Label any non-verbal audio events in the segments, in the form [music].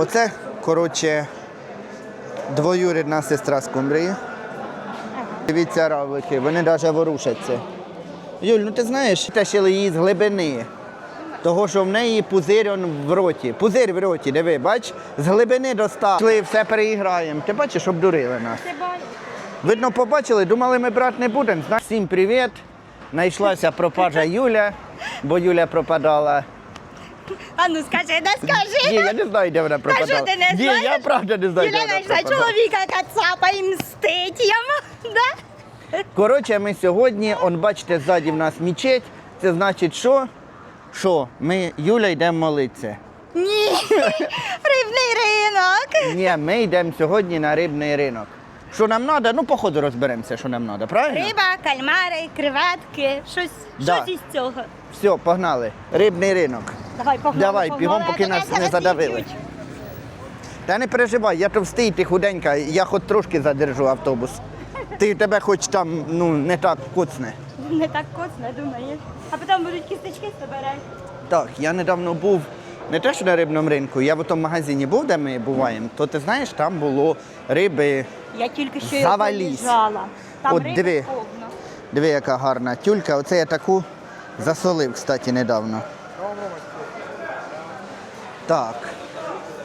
Оце, коротше, двоюрідна сестра з Кумбрії. Дивіться равлики, вони навіть ворушаться. Юль, ну ти знаєш, тащили її з глибини. Того, що в неї пузир он в роті. Пузир в роті, диви, бач, з глибини достав. Пішли, все переіграємо. Ти бачиш, обдурили нас. Видно, побачили, думали, ми брати не будемо. Всім привіт. Найшлася пропажа Юля, бо Юля пропадала. А ну скажи, не скажи. Ні, я не знаю, де вона пропадала. що ти не Ні, знаєш? я правда не знаю, де Юля вона знайшла пропадала. чоловіка кацапа і мстить йому. [laughs] Да? Коротше, ми сьогодні, он бачите, ззаді в нас мічеть. Це значить, що? Що? Ми Юля йдемо молитися. Ні. Рибний ринок. Ні, ми йдемо сьогодні на рибний ринок. Що нам треба? Ну, походу розберемося, що нам треба, правильно? Риба, кальмари, креветки, щось, Да. щось із цього. Все, погнали. Рибний ринок. Давай, погнали, Давай, погнали, бігом, поки нас не задавили. Та не переживай, я товстий, ти худенька, я хоч трошки задержу автобус. Ти тебе хоч там ну, не так куцне. Не так коцно, думаєш. А потім будуть кісточки збирати. Так, я недавно був не те, що на рибному ринку, я в тому магазині був, де ми буваємо, то ти знаєш, там було риби. Я тільки що лежала. Там От риби диви. повно. Диви, яка гарна тюлька. Оце я таку засолив, кстати, недавно. Так.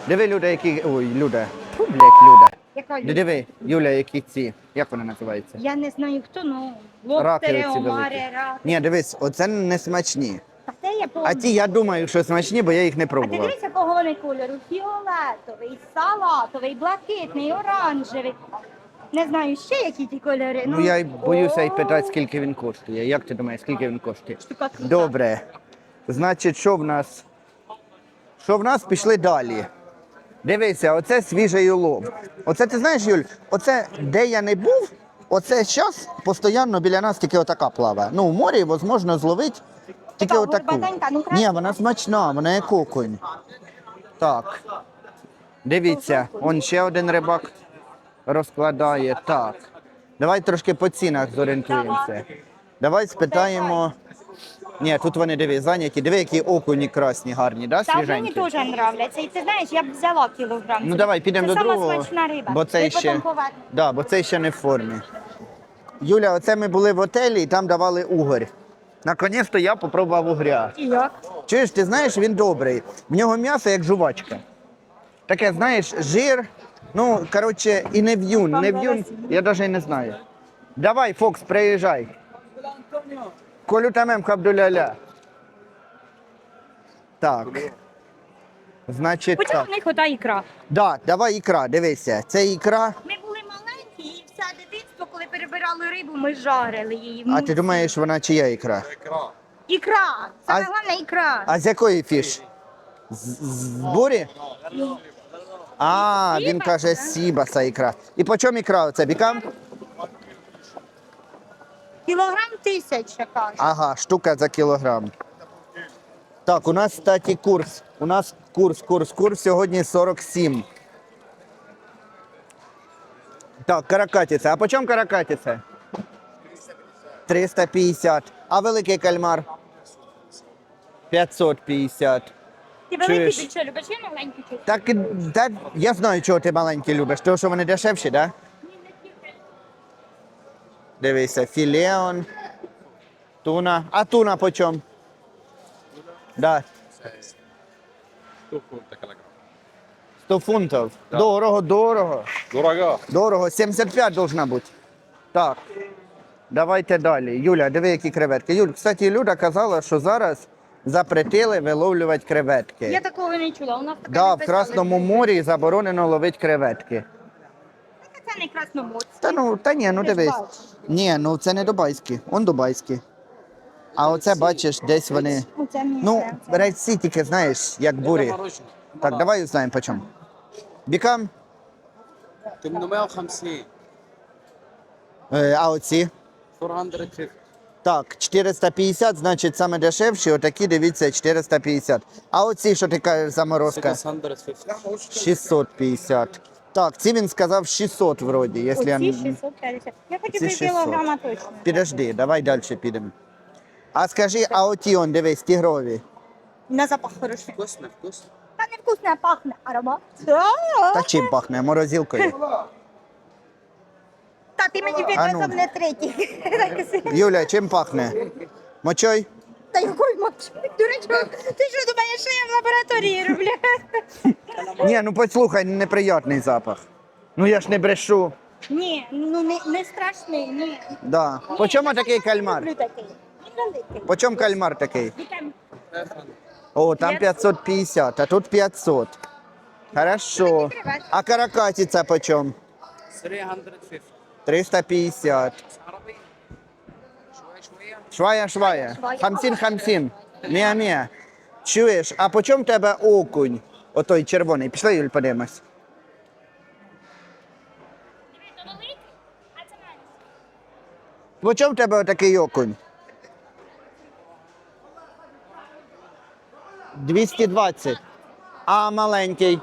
Диви, люди, які. Ой, люди. Фу, блядь, люда. Яка Ди- Диви, Юля, які ці. Як вони називаються? Я не знаю хто, ну Раки лоптери, великі. омари, раки. Ні, дивись, оце не смачні. А те я. А ті, я думаю, що смачні, бо я їх не А ти пробував. дивися, кого вони кольору? Фіолетовий, салатовий, блакитний, оранжевий. Не знаю ще які ті кольори. Ну я й боюся й питати, скільки він коштує. Як ти думаєш, скільки він коштує? Штука крута. Добре. Значить, що в нас? Що в нас пішли далі? Дивися, оце свіжий улов. Оце ти знаєш, Юль, оце де я не був, оце зараз постійно біля нас тільки отака плаває. Ну, в морі, можливо, зловити тільки отаку. ну, Ні, вона смачна, вона як окунь. Так. Дивіться, он ще один рибак розкладає. Так. Давай трошки по цінах зорієнтуємося. Давай спитаємо. Ні, тут вони диви, зайняті. Диви, які окуні красні, гарні, да? Та мені свіженькі? теж нравляться. І ти знаєш, я б взяла кілограм. Ну давай підемо Це до сама другого. смачна риба. Бо Ти цей ще, потім да, бо цей ще не в формі. Юля, оце ми були в готелі і там давали угорь. Наконець-то я попробував угря. І як? Чуєш, ти знаєш, він добрий. В нього м'ясо як жувачка. Таке, знаєш, жир. Ну, коротше, і не в'юн. Не в'юн, я навіть не знаю. Давай, Фокс, приїжджай. Колю тамем хабдуляля. Так. Значить, Почему так. в них ота ікра? Да, давай ікра, дивися. Це ікра. Ми були маленькі і все дитинство, коли перебирали рибу, ми жарили її. А ти думаєш, вона чия ікра? Ікра! Саме А- головне ікра. А з якої фіш? З, з бурі? А, він каже, з сібаса ікра. І по чому ікра оце бікам? Кілограм тисяча, каже. Ага, штука за кілограм. Так, у нас, кстати, курс. У нас курс, курс, курс сьогодні 47. Так, каракатиця. А по чому каракатиця? 350. А великий кальмар? 550. Ти великий чуєш? більше любиш, я маленький. Так, так, я знаю, чого ти маленький любиш, тому що вони дешевші, так? Да? Дивися, філеон, туна. А туна по чому? Да. 100 фунтов килограмм. 100 фунтів. Да. Дорого, дорого. Дорого. Дорого. 75 должна бути. Так. Давайте далі. Юля, диви, які креветки. Юль, кстати, Люда казала, що зараз запретили виловлювати креветки. Я такого не чула. У нас Да, не в. Красному морі заборонено ловити креветки. Це не красноморське. Та ну, та ні, ну дивись. Ні, ну це не дубайські, он дубайські. А оце бачиш, десь вони. Ну, це мені Ну, це- це. Red Sea тільки знаєш, як бурі. Так, давай узнаємо по чому. Бікам, 850 е, а оці. 450 Так, 450, значить саме дешевші, отакі, дивіться, 450. А оці, що ти кажеш, заморозка? 650 650. Так, ці він сказав 600 вроді, якщо я... Оці 650. Я Ці хотів би 600. кілограма точно. Підожди, давай далі підемо. А скажи, а оті он, дивись, тігрові. На запах хороший. вкусно вкусно Та не вкусно а пахне. Аромат. Та чим пахне? Морозилкою. Та ти мені А ну. підказав не третій. [laughs] Юля, чим пахне? Мочой? Та який мовчи? Дурачок, ти що думаєш, що я в лабораторії роблю? [laughs] Ні, ну послухай, неприятний запах. Ну я ж не брешу. Ні, ну не, не страшний, ні. Да. По чому такий кальмар? Люблю такий. Він великий. По чому кальмар такий? Яке? О, там 550, а тут 500. Хорошо. А каракатиця по чому? 350 350. Швая, швая. Хамсін, хамсін. Мія, мія. Чуєш, а по чому тебе окунь? Отой червоний. Пішли, Юль, подивимось. По чому в тебе отакий окунь? 220. А маленький?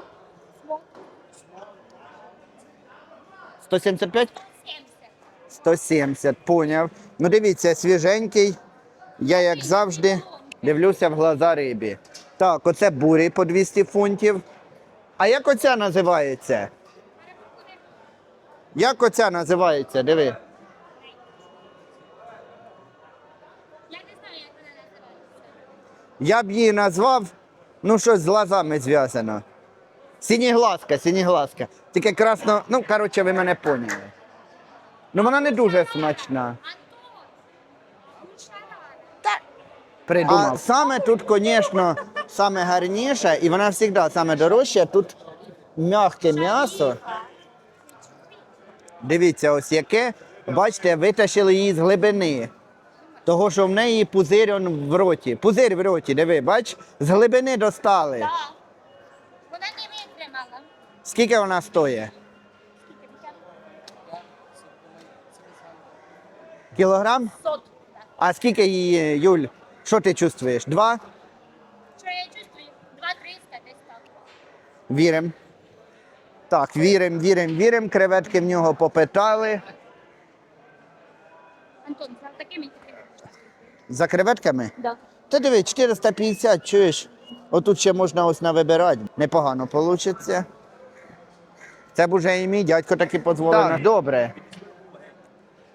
175? 170, поняв. Ну дивіться, свіженький. Я, як завжди, дивлюся в глаза рибі. Так, оце бурі по 200 фунтів. А як оця називається? Як оця називається? Диви. Я не знаю, як вона називається. Я б її назвав, ну щось з глазами зв'язано. Сінєглазка, сінєглазка. Тільки красно, ну, коротше, ви мене поняли. Ну вона не дуже смачна. Придумав. А саме тут, звісно, саме гарніше, і вона завжди саме дорожча. Тут м'яке м'ясо. Дивіться, ось яке. Бачите, витащили її з глибини. Того, що в неї пузир он в роті. Пузир в роті, диви, бач, з глибини достали. Вона не витримала. Скільки вона стоїть? Кілограм? Сот. А скільки її, Юль? Що ти чувствуєш? Два? Що я чувствую? 2-300 десь так. Вірим. Так, вірим, вірим, вірим. Креветки в нього попитали. Антон, за такими. За креветками? Да. Та диви, 450, чуєш? Отут ще можна ось навибирати. Непогано вийде. Це б уже і мій дядько таки дозволив. Так, добре.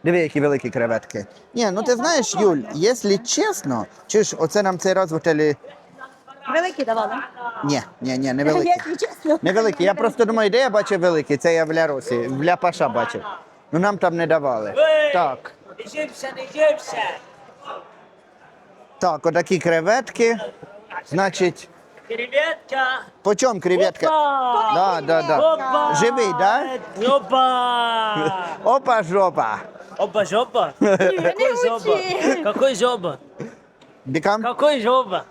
Диви, які великі креветки. Ні, ну ти знаєш, Юль, якщо чесно, чуєш, оце нам цей раз в готелі. Великий давали. Ні, ні, ні, не великі. Чесно. Невеликі. Я просто думаю, де я бачив великі, це я в Ляросі, в Ляпаша бачив. Ну нам там не давали. Так. Egyptian, Egyptian. Так, отакі креветки. Значить, Креветка. по чому креветка? Да, да, да. Опа! Живий, да? Опа! Опа, жопа. Опа, жопа? [laughs] Какой жопа? учи. Какой жопа? Бекам? Какой жопа?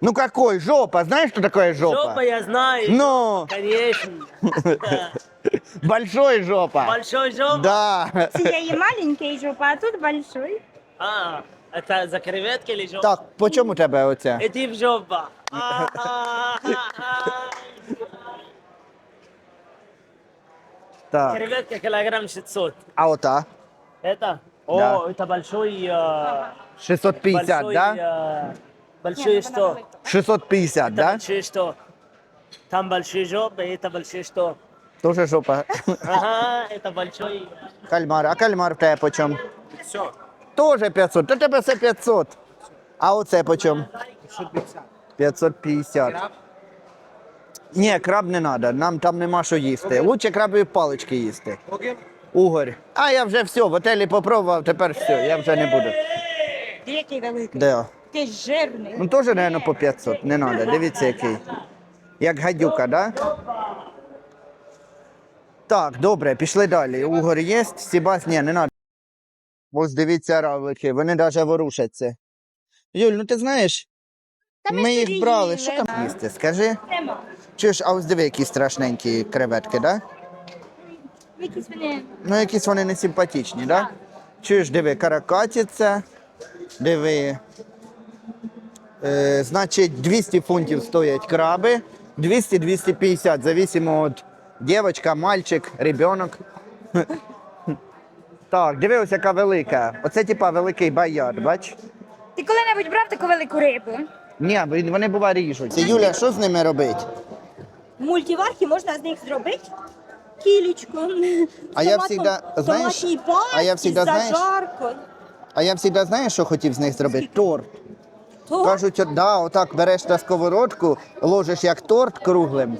Ну какой? Жопа. Знаешь, что такое жопа? Жопа я знаю. Ну, Конечно. [laughs] большой жопа. Большой жопа? Да. Цієї маленької жопа, а тут большой. А, это за креветки или жопа? Так, по чому у тебе оця? Иди в жопа. [laughs] А, а, а, а. Так. Креветка килограмм 600. А ота? Это? Да. О, это большой... э, 650, большой, да? э, Большой что? 650, Это да? большие что? Там большие жопы, это большие что? Тоже жопа. Ага, это большой. Кальмар. А кальмар в тебе по чому? Все Тоже 500. Та тебе все 500. А оце по чому? 550. Ні, краб не треба, нам там нема що їсти. Лучше крабові палички їсти. Окей Угорь. А я вже все, в готелі попробував, тепер все, я вже не буду. Який великий. Де? Такий жирний. Ну теж, мабуть, по 500, не треба, дивіться який. Як гадюка, да? Так, добре, пішли далі. Угор є, Сібас, ні, не треба. Ось дивіться равлики, вони навіть ворушаться. Юль, ну ти знаєш, Та ми їх брали, що там їсти? Скажи. Нема. Чуєш, а ось диви, які страшненькі креветки, да? Якісь вони. Ну, якісь вони не симпатичні, да? Чуєш, диви, каракатиця, диви. Е, значить, 200 фунтів стоять краби, 200-250, зависимо від дівчинка, мальчик, ребенок. [laughs] Так, диви, ось яка велика. Оце типа великий баяр, бач? Ти коли-небудь брав таку велику рибу? Ні, вони буває ріжуть. Юля, що з ними робить? В мультиварці можна з них зробити кілечку. А я всегда, знаєш, а я всегда, знаєш, зажарку. А я завжди знаєш, що хотів з них зробити? Торт. То Кажуть, да, отак береш на сковородку, ложиш як торт круглим.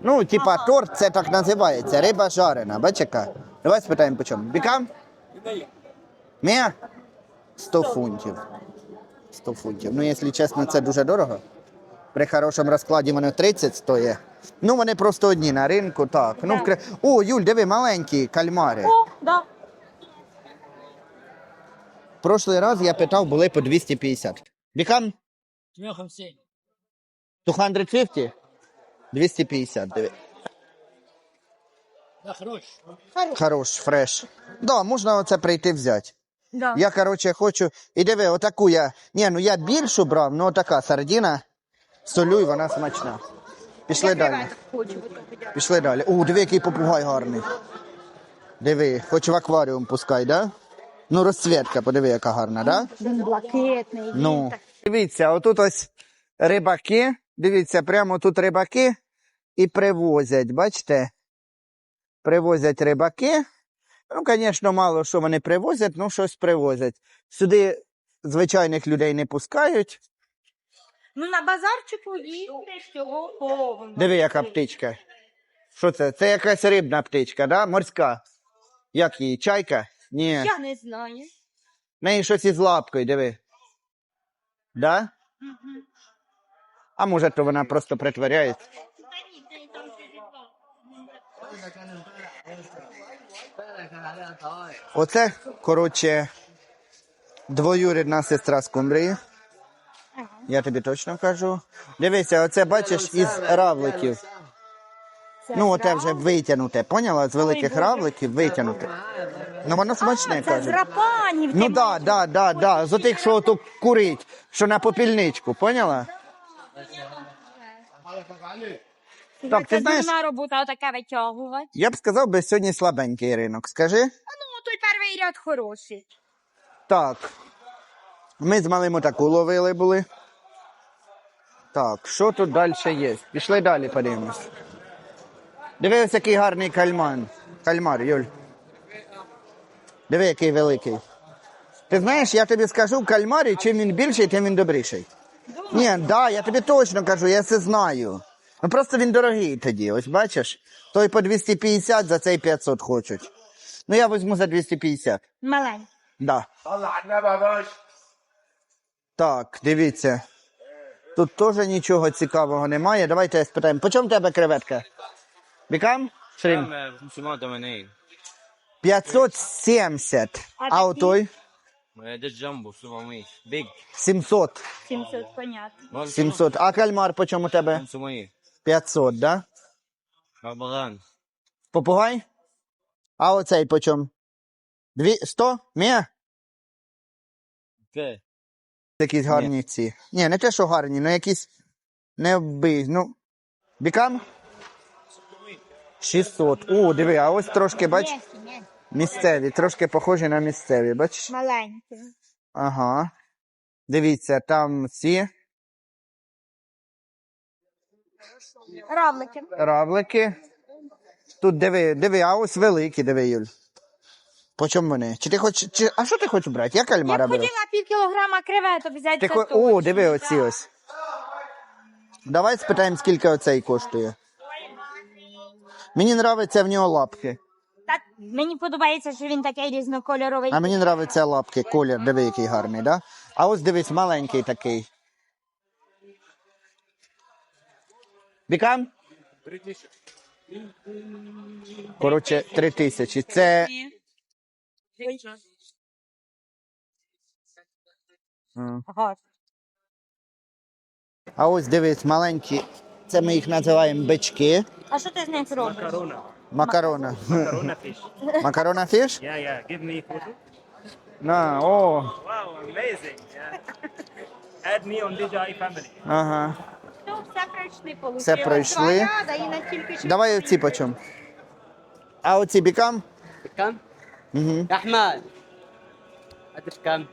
Ну, типа торт, це так називається. Риба жарена. Бач яка? Давай спитаємо по чому. Бікам? Мія? 100 фунтів. 100 фунтів. Ну, якщо чесно, це дуже дорого. При хорошому розкладі вони 30 стоїть. Ну, вони просто одні на ринку, так. Ну, вкр... О, Юль, диви, маленькі кальмари. О, да. Прошлий раз я питав, були по 250. Бікам? 150 250? 250, диви. Да, хорош. Хорош, фреш. Да, можна оце прийти взяти. Да. Я, коротше, хочу. І диви, отаку я. Ні, ну я більшу брав, ну отака сардіна. Солю, і вона смачна. Пішли далі. Пішли далі. О, диви, який попугай гарний. Диви, хоч в акваріум пускай, да? Ну, розцвітка, подиви, яка гарна, да? Він блакитний. Ну, так- дивіться, отут ось рибаки. Дивіться, прямо тут рибаки і привозять, бачите? Привозять рибаки. Ну, звісно, мало що вони привозять, ну щось привозять. Сюди звичайних людей не пускають. Ну, на базарчику їсти всього повно. Диви, яка птичка. Що це? Це якась рибна птичка, да? Морська. Як її? Чайка? Ні. Я не знаю. В неї щось із лапкою, диви. Да? А може, то вона просто притворяється. Оце, коротше, двоюрідна сестра з Кумбрії. Я тобі точно кажу. Дивися, оце бачиш із равликів. Ну, оте вже витягнуте, поняла? З великих равликів витягнуте. Ну воно смачне, Це з кажуть. рапанів. Ну ти да, да, да, да. З отих, що тут курить, що на попільничку, поняла? Так, ти Це знаєш, дурна робота отаке витягувати. я б сказав, би сьогодні слабенький ринок. Скажи? Ну, той перший ряд хороший. Так. Ми з малим отаку ловили були. Так, що тут далі є? Пішли далі, подивимось. Дивись, який гарний кальман. Кальмар, Юль. Диви, який великий. Ти знаєш, я тобі скажу, в кальмарі, чим він більший, тим він добріший. Ні, да, я тобі точно кажу, я це знаю. Ну просто він дорогий тоді, ось бачиш? Той по 250, за цей 500 хочуть. Ну я візьму за 250. Маленький. Да. Так, дивіться. Тут теж нічого цікавого немає. Давайте спитаємо. По чому в тебе креветка? Бікам? Шрим? 570. А отой? Це джамбо, 700. Big. 700. 700, понятно. 700. А кальмар по чому у тебе? 500. 500, да? Бабаган. Попугай? А оцей по чому? Дві... 100? Мія? Якісь гарні ці. Ні, не те, що гарні, ну якісь не вбий. Ну. Бікам? 600. О, диви, а ось трошки, бач, місцеві, трошки похожі на місцеві, бачиш? Маленький. Ага. Дивіться, там ці Равлики. равлики. Тут диви, диви, а ось великі, диви, Юль. По чому вони? Чи ти хочеш. Чи... А що ти хочеш брати? Я Я кальмара б беру. хотіла пів кілограма креветок взяти. Ти хо... точно. О, диви оці ось. Давай спитаємо, скільки оцей коштує. Мені подобаються в нього лапки. Та мені подобається, що він такий різнокольоровий. А мені подобаються лапки, колір, диви, який гарний, да? А ось дивись, маленький такий. Бікам? Коротше, три тисячі. Це. Ага. А ось дивись, маленькі. Це ми їх називаємо бички. А що ти з них робиш? Macarona. Макарона. Macarona fish. Макарона [laughs] фіш? Yeah, yeah. Give me photo. На, о. Wow, amazing. Yeah. Add me on DJI family. Ага. Ну, все пройшли, получили. Все пройшли. Два ряда і на тільки що... Давай оці по чому. А оці бікам? كم؟ Угу. Ахмад, а кам?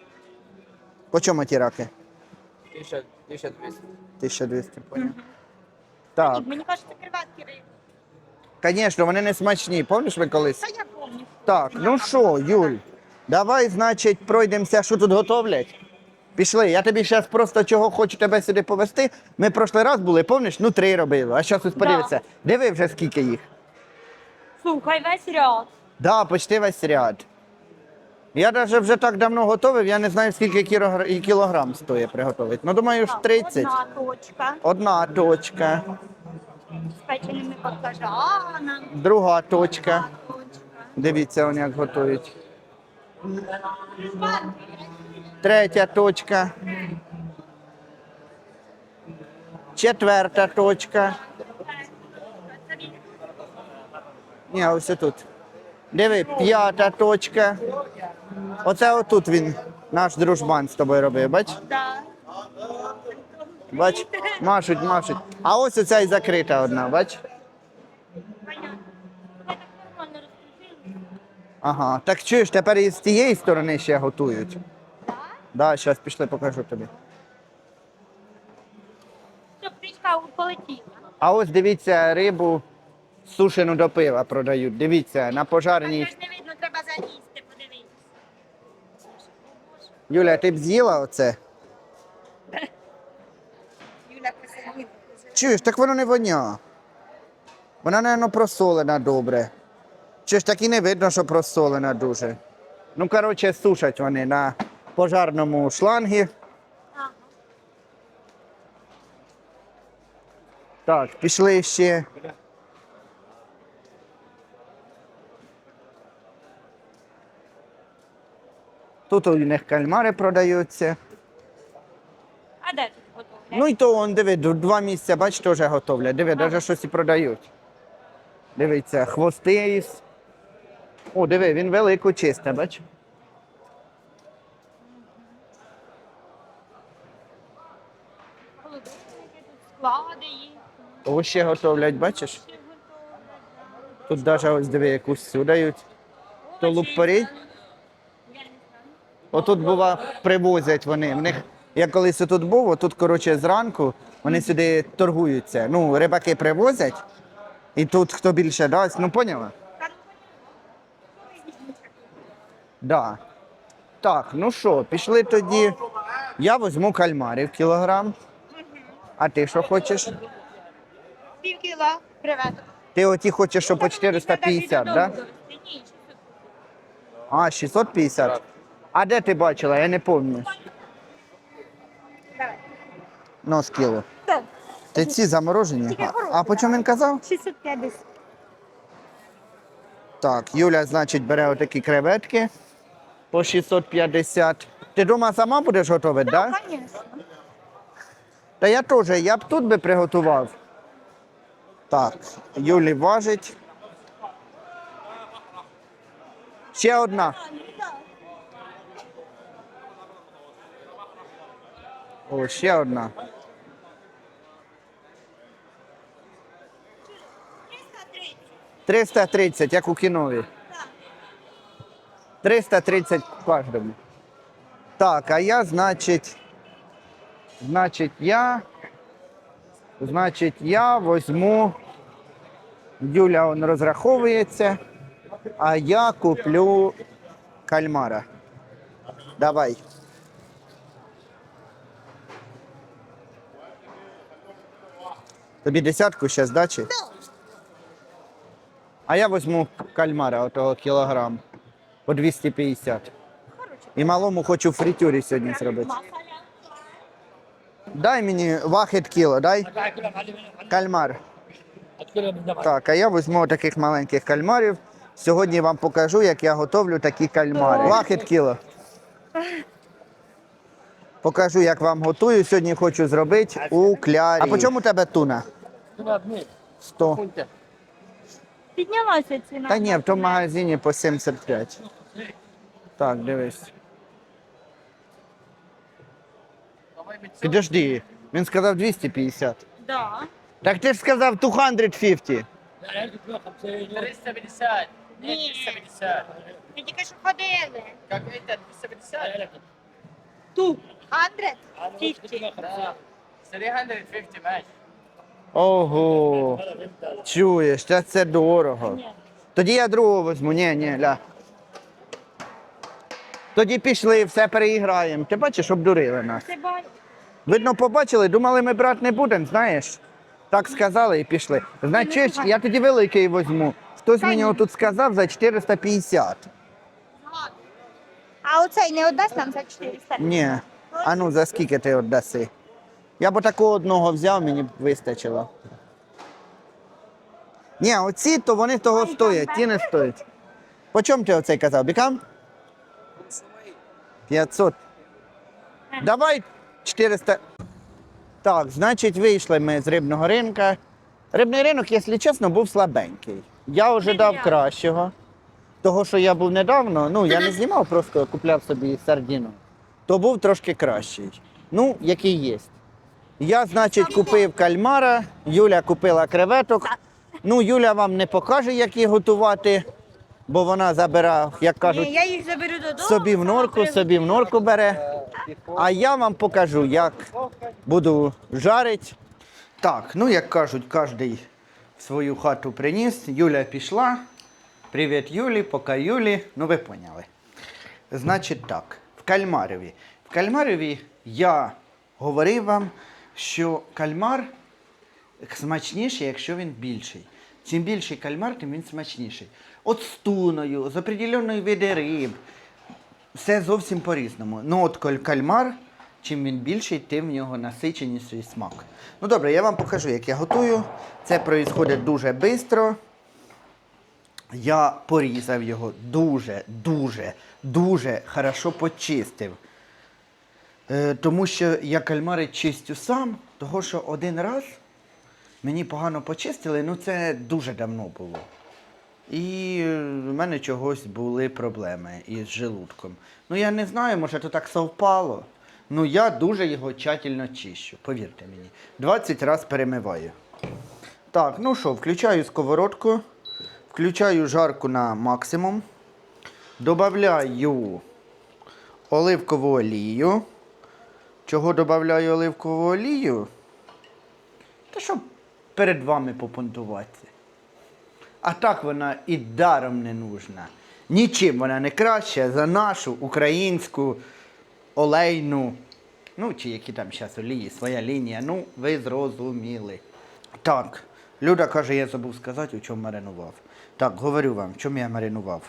По чому ті раки? 1200. 1200, поняв. Так. Мені кажуть, креветки риби. Звісно, вони не смачні, пам'ятаєш ви колись? Та я помню. Так, ну що, Юль, давай, значить, пройдемося, що тут готовлять. Пішли, я тобі зараз просто чого хочу тебе сюди повезти. Ми прошлий раз були, пам'ятаєш, ну три робили, а зараз ось подивися. Диви вже скільки їх. Слухай, весь ряд. Да, почти весь ряд. Я навіть вже так давно готовив, я не знаю, скільки кілогра- кілограм стоїть приготувати. Ну, думаю, ж 30. Одна точка Одна точка, з печеними баклажанами. друга точка. Точка. Дивіться, вони як готують. Третя точка. Четверта точка. Ні, ось тут. Диви, п'ята точка. Оце отут він, наш дружбан з тобою робив, бач? Да. Бач? Машуть, машуть. А ось оця і закрита одна, бач? Ага. Так чуєш, тепер і з тієї сторони ще готують. Так? Да, зараз пішли, покажу тобі. Щоб птичка полетіла. А ось дивіться, рибу сушену до пива продають. Дивіться, на пожарній. не видно, треба заїсти, подивитися. Юля, ти б з'їла оце? Юля посиділа. Чуєш, так воно не воня. Вона, напевно, просолена добре. Чуєш, так і не видно, що просолена дуже. Ну, коротше, сушать вони на пожарному шлангі. Ага. Так, пішли ще. Тут у них кальмари продаються. А де тут готове? Ну і то он, диви, два місця, бач, теж готовлять. Диви, навіть щось і продають. Дивіться, хвости із. О, диви, він велику чисте, бач. Холодильники тут склади є. Ось ще готовлять, бачиш? Тут навіть ось диви, якусь всю дають. То лук порій. Я не знаю. Отут бува, привозять вони. В них, я колись тут був, отут, коротше, зранку вони сюди торгуються. Ну, рибаки привозять, і тут хто більше дасть, ну поняла? Да. Так, ну що, пішли тоді. Я візьму кальмарів кілограм. А ти що хочеш? Пів кіла креветок. Ти оті хочеш, що по 450, так? Да? Ні, 600. А, 650. А де ти бачила? Я не пам'ятаю. Давай. Ну, з кіло. Так, Ти ці заморожені? Тільки А, хороші, а по чому він казав? 650. Так, Юля, значить, бере отакі креветки по 650. Ти вдома сама будеш готувати, так? Да? Звісно. Та я теж, я б тут би приготував. Так, Юлі важить. Ще одна. О, ще одна. 330, як у кінові. 330 кожному. Так, а я, значить, значить, я, значить, я возьму, Юля он розраховується, а я куплю кальмара. Давай. Тобі десятку ще здачі? А я візьму кальмара, отого кілограм, по 250. І малому хочу в фритюрі сьогодні зробити. Дай мені вахід кіло, дай. Кальмар. Так, а я візьму таких маленьких кальмарів. Сьогодні вам покажу, як я готовлю такі кальмари. Вахід кіло. Покажу, як вам готую. Сьогодні хочу зробити у клярі. А по чому у тебе туна? 100. Піднялася ціна. Та ні, в тому магазині по 75. Так, дивись. Підожди, він сказав 250. Да. Так ти ж сказав 250. 350. Ні. 250. Ми тільки що ходили. Как это? 250? Ту. 100? 50. Да. 350 match. Ого. Чуєш, та це дорого. Тоді я другого візьму. Ні, ні, ля. Тоді пішли, все переіграємо. Ти бачиш, обдурили нас. Видно, побачили, думали, ми брати не будемо, знаєш. Так сказали і пішли. Значить, я тоді великий візьму. Хтось мені отут сказав за 450. А оцей не віддасть нам за 400? Ні. А ну за скільки ти віддаси? Я б такого одного взяв, мені б вистачило. Ні, оці, то вони того стоять, ті не стоять. По чому ти оцей казав? Бікам? 500. Давай 400. Так, значить, вийшли ми з рибного ринка. Рибний ринок, якщо чесно, був слабенький. Я ожидав кращого. Того, що я був недавно, ну я не знімав, просто купляв собі сардіну. То був трошки кращий. Ну, який є. Я, значить, купив кальмара, Юля купила креветок. Ну, Юля вам не покаже, як їх готувати, бо вона забирає, як кажуть, Ні, я їх заберу додому. собі в норку, собі в норку бере. А я вам покажу, як буду жарити. Так, ну як кажуть, кожен в свою хату приніс. Юля пішла. Привіт, Юлі, пока Юлі. Ну ви поняли. Значить так, в кальмарові. В кальмарові я говорив вам, що кальмар смачніший, якщо він більший. Чим більший кальмар, тим він смачніший. От з туною, з определеної види риб. Все зовсім по-різному. Ну от кальмар, чим він більший, тим в нього насиченіший смак. Ну добре, я вам покажу, як я готую. Це відбувається дуже швидко. Я порізав його дуже, дуже, дуже хорошо почистив. Е, тому що я кальмари чистю сам, того що один раз мені погано почистили, ну це дуже давно було. І е, в мене чогось були проблеми із желудком. Ну я не знаю, може то так совпало. Ну я дуже його тщательно чищу, повірте мені. 20 разів перемиваю. Так, ну що, включаю сковородку, включаю жарку на максимум, додаю оливкову олію. Чого додаю оливкову олію? Та щоб перед вами попонтуватися. А так вона і даром не нужна. Нічим вона не краща за нашу українську олейну. Ну, чи які там зараз олії, своя лінія. Ну, ви зрозуміли. Так, Люда каже, я забув сказати, у чому маринував. Так, говорю вам, в чому я маринував.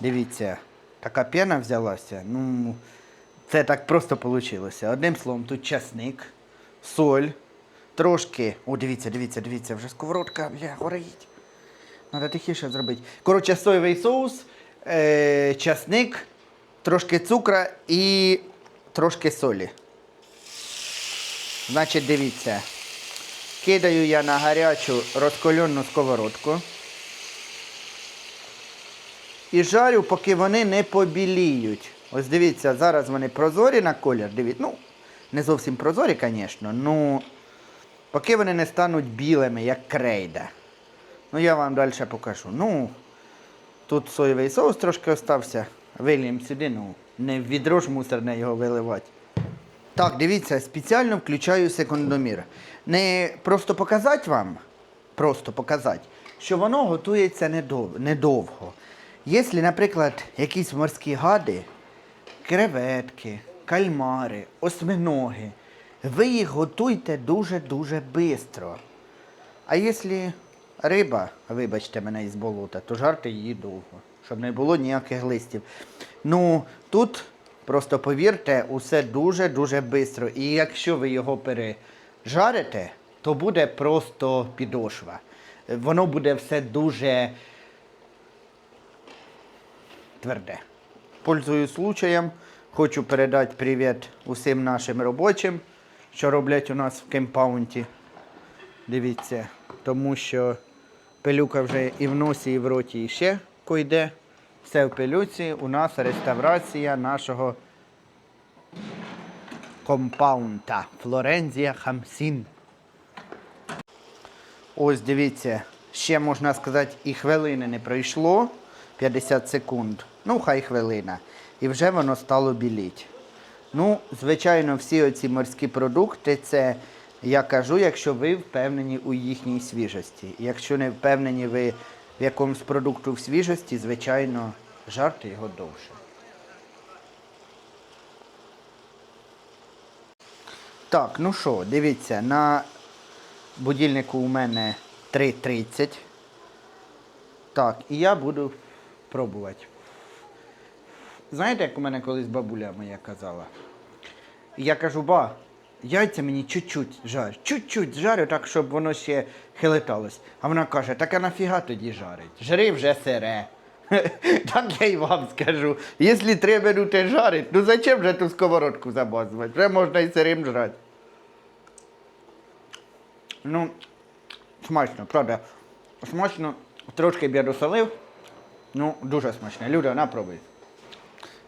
Дивіться, така пена взялася. Ну, це так просто вийшло. Одним словом, тут часник, соль, трошки. О, дивіться, дивіться, дивіться, вже сковородка, бля, горить. Треба тихіше зробити. Коротше, соєвий соус, е, часник, трошки цукра і трошки солі. Значить, дивіться. Кидаю я на гарячу розкольонну сковородку. І жарю, поки вони не побіліють. Ось дивіться, зараз вони прозорі на колір. Дивіться, ну, не зовсім прозорі, звісно, ну поки вони не стануть білими, як крейда. Ну, я вам далі покажу. Ну, тут соєвий соус трошки остався. Виліємо сюди, ну, не в відро ж мусорне його виливати. Так, дивіться, спеціально включаю секундомір. Не просто показати вам, просто показати, що воно готується недов- недовго. Якщо, наприклад, якісь морські гади, креветки, кальмари, осьминоги, ви їх готуйте дуже-дуже швидко. А якщо риба, вибачте мене із болота, то жарте її довго, щоб не було ніяких листів. Ну, тут просто повірте, усе дуже-дуже швидко. І якщо ви його пережарите, то буде просто підошва. Воно буде все дуже тверде. Пользуюсь случаєм, хочу передати привіт усім нашим робочим, що роблять у нас в кемпаунті. Дивіться, тому що пилюка вже і в носі, і в роті і ще койде. Все в пилюці. У нас реставрація нашого компаунта Флорензія Хамсін. Ось дивіться, ще можна сказати, і хвилини не пройшло. 50 секунд. Ну, хай хвилина. І вже воно стало біліть. Ну, звичайно, всі оці морські продукти це Я кажу, якщо ви впевнені у їхній свіжості. Якщо не впевнені ви в якомусь продукту в свіжості, звичайно, жарте його довше. Так, ну що, дивіться, на будильнику у мене 3.30. Так, і я буду пробувати. Знаєте, як у мене колись бабуля моя казала? Я кажу, ба, яйця мені чуть-чуть жарь, чуть-чуть жарю, так, щоб воно ще хилиталось. А вона каже, так а нафіга тоді жарить? Жри вже сире. [laughs] Так я й вам скажу. Якщо три минути жарить, ну зачем же ту сковородку замазувати? Вже можна і сирим жрати. Ну, смачно, правда. Смачно. Трошки б я досолив. Ну, дуже смачно. Люда, на пробуй.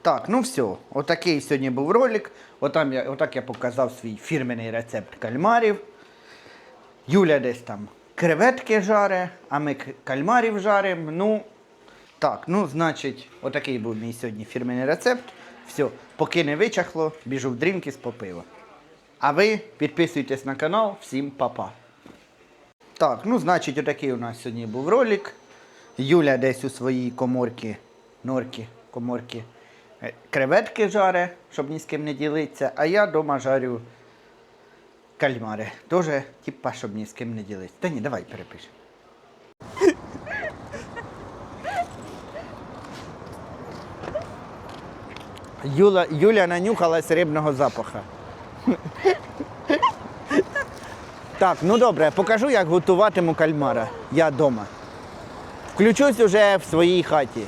Так, ну все. Отакий сьогодні був ролик. Отам я, отак я показав свій фірменний рецепт кальмарів. Юля десь там креветки жаре, а ми кальмарів жаримо. Ну, так, ну, значить, отакий був мій сьогодні фірменний рецепт. Все, поки не вичахло, біжу в дрінки з попива. А ви підписуйтесь на канал, всім па-па. Так, ну, значить, отакий у нас сьогодні був ролик. Юля десь у своїй коморці, норки, коморки, е, креветки жаре, щоб ні з ким не ділитися, а я вдома жарю кальмари. Тоже, типа, щоб ні з ким не ділитися. Та ні, давай перепишемо. Юля, Юля нанюхалась рибного запаха. Так, ну добре, покажу, як готуватиму кальмара. Я вдома. Включусь уже в своїй хаті.